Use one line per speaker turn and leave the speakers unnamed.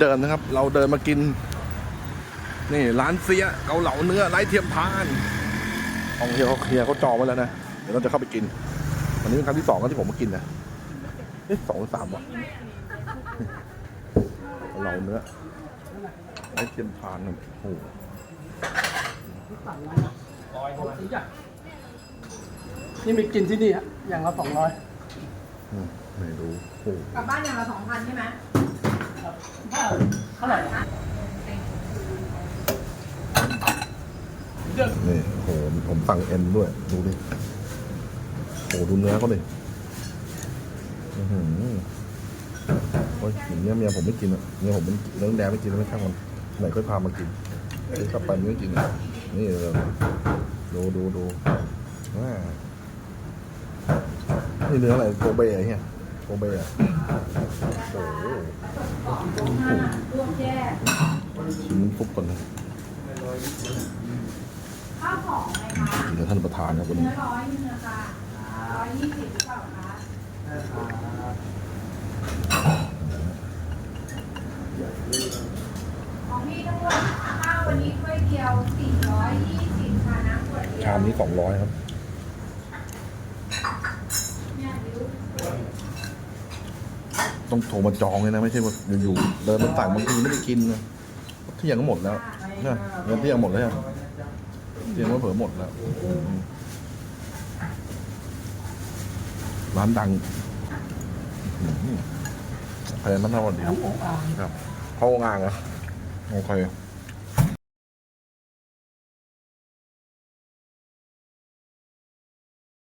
เดินนะครับ เราเดินมากิน นี่ร้านเสียเกาเหลาเนื้อไร้เทียมทานของเฮียเขาเฮียเขาจองไว้แล้วนะ เดี๋ยวเราจะเข้าไปกิน วันนี้เป็นครั้งที่สองแล้วที่ผมมากินนะเอ๊ะสองหรือสามวะเกาเหลาเนื้อไร้เทียมทานนะโอ้โห
นี่มีกินที่นี่ฮะอย่างละสองร้อย
อืมไม่รู้โอ้โห
กลับบ้านอย่างละสองพันใช่ไหม
ท่าไหร่นะ
นี่โอ้โหผมสั่งเอ็นด้วย ดูดิโอ้โหดูเนื้อเขาดิอือหือโอ้ยอย่างเนี้ยเมียผมไม่กินอะเมียผมเป็นเนื้อแดงไม่กินแล้วไม่ช่างมันไหนค่อยพามากินซื้อกลับไปมันไม่กินอะนี่เลยดูดูดูนี่เนื้ออะไรโกเบะเฮียโกเบะโอ้โห ชิมน้ำซุปก่อนนะ
ข้าวของไหมคะ
เดี๋ยวท่านประธานครับวันนี้
เนื้อร้อยนึงนะคะร้อยยี่สิบหรือเปล่าคะของพี่ทั้งหมดข้าววันนี้ถ้วยเดียวสี่ร้อยยี่สิบค่ะน้ำขวดเดียว
ชามนี้สองร้อยครับ
เนี่ยดิว
ต้องโทรมาจองเลยนะไม่ใช่ว่าอยู่ๆเดินมาสั่งบางทีไม่ได้กินนะเที่ยงก็หมดแล้วนะเงินเที่ยงหมดแล้วยังเที่ยงก็เผลอหมดแล้วอืมร้านดังอืมใครมันเท่าวันดี
น้ำโอ่งอ่าง
ครับเข้าองอ่างเหรอโอเค